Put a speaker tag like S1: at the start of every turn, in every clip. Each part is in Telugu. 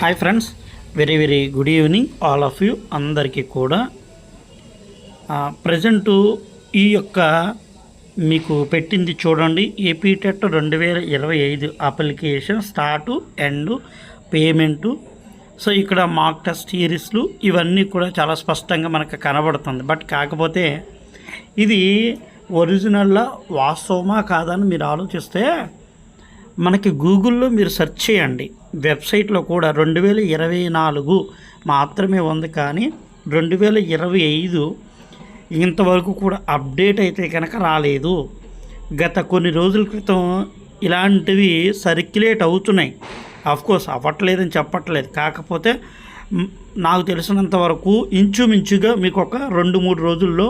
S1: Hi friends very very good evening all of you అందరికీ కూడా. ప్రజెంటు ఈ యొక్క మీకు పెట్టింది చూడండి ఏపీ టెట్ రెండు వేల ఇరవై ఐదు application start and payment so ఇక్కడ మాక్ టెస్ట్ సిరీస్లు ఇవన్నీ కూడా చాలా స్పష్టంగా మనకు కనబడుతుంది. బట్ కాకపోతే ఇది ఒరిజినల్లా వాస్తవమా కాదని మీరు ఆలోచిస్తే మనకి గూగుల్లో మీరు సెర్చ్ చేయండి. వెబ్సైట్లో కూడా రెండు వేల ఇరవై నాలుగు మాత్రమే ఉంది కానీ రెండు వేల ఇరవై ఐదు ఇంతవరకు కూడా అప్డేట్ అయితే కనుక రాలేదు. గత కొన్ని రోజుల క్రితం ఇలాంటివి సర్క్యులేట్ అవుతున్నాయి. కోర్స్ అవ్వట్లేదని చెప్పట్లేదు. కాకపోతే నాకు తెలిసినంత వరకు ఇంచుమించుగా మీకు ఒక రెండు మూడు రోజుల్లో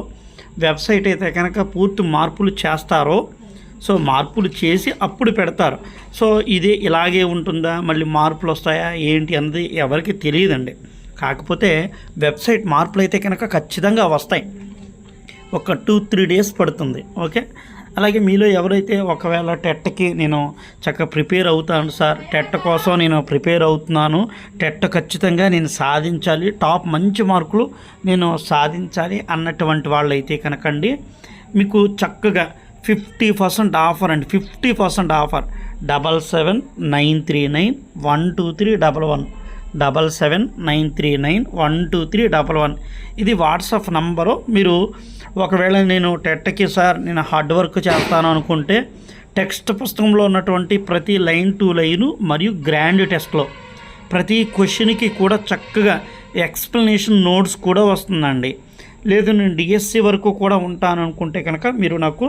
S1: వెబ్సైట్ అయితే కనుక పూర్తి మార్పులు చేస్తారో సో మార్పులు చేసి అప్పుడు పెడతారు. సో ఇది ఇలాగే ఉంటుందా? మళ్ళీ మార్పులు వస్తాయా? ఏంటి అన్నది ఎవరికి తెలియదండి. కాకపోతే వెబ్సైట్ మార్పులు అయితే కనుక ఖచ్చితంగా వస్తాయి. ఒక టూ త్రీ డేస్ పడుతుంది. ఓకే? అలాగే మీలో ఎవరైతే ఒకవేళ టెట్కి నేను చక్కగా ప్రిపేర్ అవుతాను సార్ టెట్ కోసం నేను ప్రిపేర్ అవుతున్నాను టెట్ ఖచ్చితంగా నేను సాధించాలి టాప్ మంచి మార్కులు నేను సాధించాలి అన్నటువంటి వాళ్ళు అయితే కనుకండి. మీకు చక్కగా ఫిఫ్టీ పర్సెంట్ ఆఫర్ అండి. Fifty percent offer. Double seven nine three nine one two three double one. Double seven nine three nine one two three double one. ఇది వాట్సాప్ నంబరు. మీరు ఒకవేళ నేను టెట్కి సార్ నేను హార్డ్ వర్క్ చేస్తాను అనుకుంటే టెక్స్ట్ పుస్తకంలో ఉన్నటువంటి ప్రతి లైన్ టు లైను మరియు గ్రాండ్ టెస్ట్లో ప్రతి క్వశ్చన్కి కూడా చక్కగా ఎక్స్ప్లెనేషన్ నోట్స్ కూడా వస్తుందండి. లేదు నేను డిఎస్సి వరకు కూడా ఉంటాను అనుకుంటే కనుక మీరు నాకు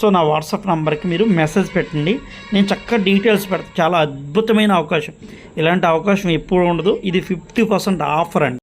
S1: సో నా వాట్సాప్ నంబర్కి మీరు మెసేజ్ పెట్టండి. నేను చక్కగా డీటెయిల్స్ పెడతాను చాలా అద్భుతమైన అవకాశం. ఇలాంటి అవకాశం ఎప్పుడు ఉండదు. ఇది ఫిఫ్టీ పర్సెంట్ ఆఫర్ అండి.